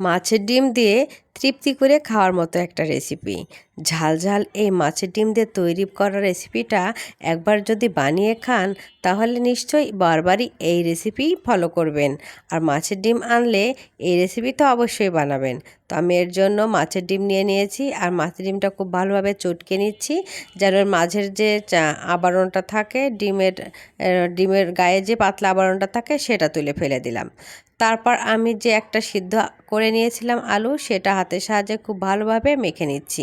মাছের ডিম দিয়ে তৃপ্তি করে খাওয়ার মতো একটা রেসিপি ঝাল ঝাল এই মাছের ডিম দিয়ে তৈরি করা রেসিপিটা একবার যদি বানিয়ে খান, তাহলে নিশ্চয়ই বারবারই এই রেসিপি ফলো করবেন। আর মাছের ডিম আনলে এই রেসিপি তো অবশ্যই বানাবেন। তো আমি এর জন্য মাছের ডিম নিয়ে নিয়েছি, আর মাছের ডিমটা খুব ভালোভাবে চটকে নিচ্ছি, যেন মাঝের যে আবরণটা থাকে, ডিমের ডিমের গায়ে যে পাতলা আবরণটা থাকে, সেটা তুলে ফেলে দিলাম। তারপর আমি যে একটা সিদ্ধ করে নিয়েছিলাম আলু, সেটা হাতের সাহায্যে খুব ভালোভাবে মেখে নিচ্ছি।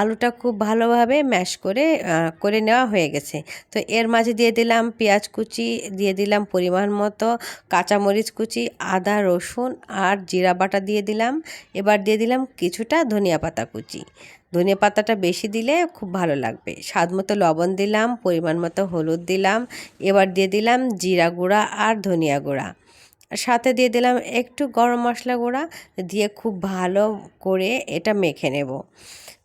আলুটা খুব ভালোভাবে ম্যাশ করে করে নেওয়া হয়ে গেছে। তো এর মাঝে দিয়ে দিলাম পেঁয়াজ কুচি, দিয়ে দিলাম পরিমাণ মতো কাঁচামরিচ কুচি, আদা, রসুন আর জিরা বাটা দিয়ে দিলাম। এবার দিয়ে দিলাম কিছুটা ধনিয়া পাতা কুচি। ধনিয়া পাতাটা বেশি দিলে খুব ভালো লাগবে। স্বাদ মতো লবণ দিলাম, পরিমাণ মতো হলুদ দিলাম। এবার দিয়ে দিলাম জিরা গুঁড়া আর ধনিয়া গুঁড়া। সাথে দিয়ে দিলাম একটু গরম মশলা গুঁড়া, দিয়ে খুব ভালো করে এটা মেখে নেব।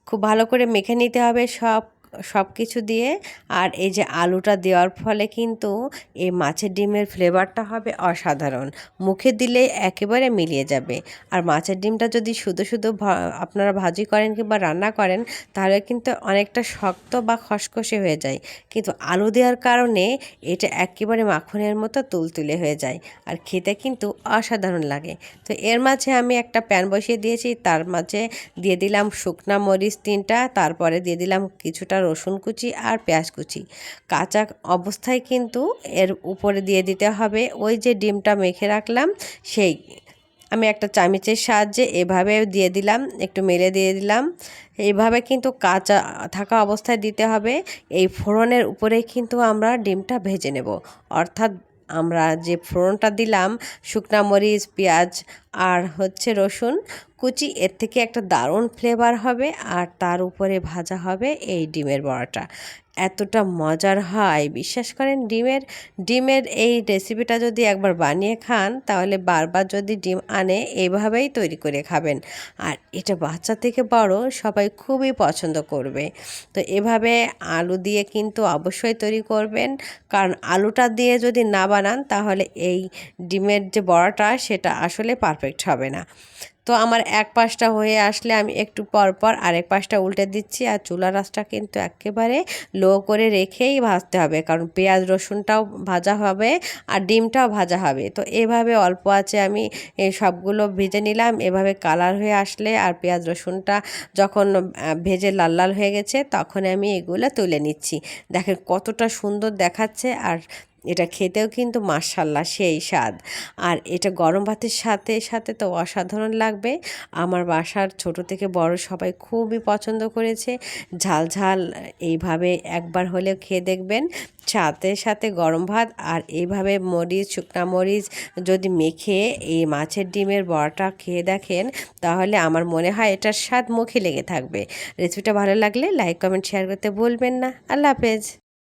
খুব ভালো করে মেখে নিতে হবে সব সব কিছু দিয়ে আর এই যে আলুটা দেওয়ার ফলে কিন্তু এই মাছের ডিমের ফ্লেভারটা হবে অসাধারণ। মুখে দিলে একেবারে মিলিয়ে যাবে। আর মাছের ডিমটা যদি শুধু শুধু আপনারা ভাজি করেন কিংবা রান্না করেন, তাহলে কিন্তু অনেকটা শক্ত বা খসখসে হয়ে যায়। কিন্তু আলু দেওয়ার কারণে এটা একেবারে মাখনের মতো তুলতুলে হয়ে যায় আর খেতে কিন্তু অসাধারণ লাগে। তো এর মাঝে আমি একটা প্যান বসিয়ে দিয়েছি, তার মাঝে দিয়ে দিলাম শুকনা মরিচ তিনটা, তারপরে দিয়ে দিলাম কিছুটা রসুন কুচি আর পেঁয়াজ কুচি। কাঁচা অবস্থায় কিন্তু এর উপরে দিয়ে দিতে হবে। ওই যে ডিমটা মেখে রাখলাম, সেই আমি একটা চামিচের সাহায্যে এভাবে দিয়ে দিলাম, একটু মেলে দিয়ে দিলাম। এভাবে কিন্তু কাঁচা থাকা অবস্থায় দিতে হবে। এই ফোড়নের উপরে কিন্তু আমরা ডিমটা ভেজে নেব। অর্থাৎ আমরা যে ফোড়নটা দিলাম, শুকনা মরিচ, পেঁয়াজ আর হচ্ছে রসুন, কুচি, এর থেকে একটা দারুণ ফ্লেভার হবে আর তার উপরে ভাজা হবে এই ডিমের বড়াটা। এতটা মজার হয়। বিশ্বাস করেন, ডিমের ডিমের এই রেসিপিটা যদি একবার বানিয়ে খান, তাহলে বারবার যদি ডিম আনে এইভাবেই তৈরি করে খাবেন। আর এটা বাচ্চা থেকে বড়, সবাই খুবই পছন্দ করবে। তো এভাবে আলু দিয়ে কিন্তু অবশ্যই তৈরি করবেন। কারণ আলুটা দিয়ে যদি না বানান, তাহলে এই ডিমের যে বড়াটা, সেটা আসলে পারফেক্ট হবে না। তো আমার এক পাশটা হয়ে আসলে আমি একটু পর পর আরেক পাশটা উল্টে দিচ্ছি আর চুলা রাসটা কিন্তু একেবারে লো করে রেখেই ভাজতে হবে। কারণ পেঁয়াজ রসুনটাও ভাজা হবে আর ডিমটাও ভাজা হবে। তো এভাবে অল্প আছে আমি সবগুলো ভেজে নিলাম। এভাবে কালার হয়ে আসলে আর পেঁয়াজ রসুনটা যখন ভেজে লাল লাল হয়ে গেছে তখন আমি এগুলো তুলে নিচ্ছি। দেখেন কতটা সুন্দর দেখাচ্ছে আর এটা খেতেও কিন্তু মার্শাল্লাহ সেই স্বাদ। আর এটা গরম ভাতের সাথে সাথে তো অসাধারণ লাগবে। আমার বাসার ছোট থেকে বড় সবাই খুবই পছন্দ করেছে। ঝাল ঝাল এইভাবে একবার হলেও খেয়ে দেখবেন। সাথে সাথে গরম ভাত আর এইভাবে মরিচ, শুকনা মরিচ যদি মেখে এই মাছের ডিমের বড়াটা খেয়ে দেখেন, তাহলে আমার মনে হয় এটার স্বাদ মুখে লেগে থাকবে। রেসিপিটা ভালো লাগলে লাইক, কমেন্ট, শেয়ার করতে ভুলবেন না। আল্লাহ হাফেজ।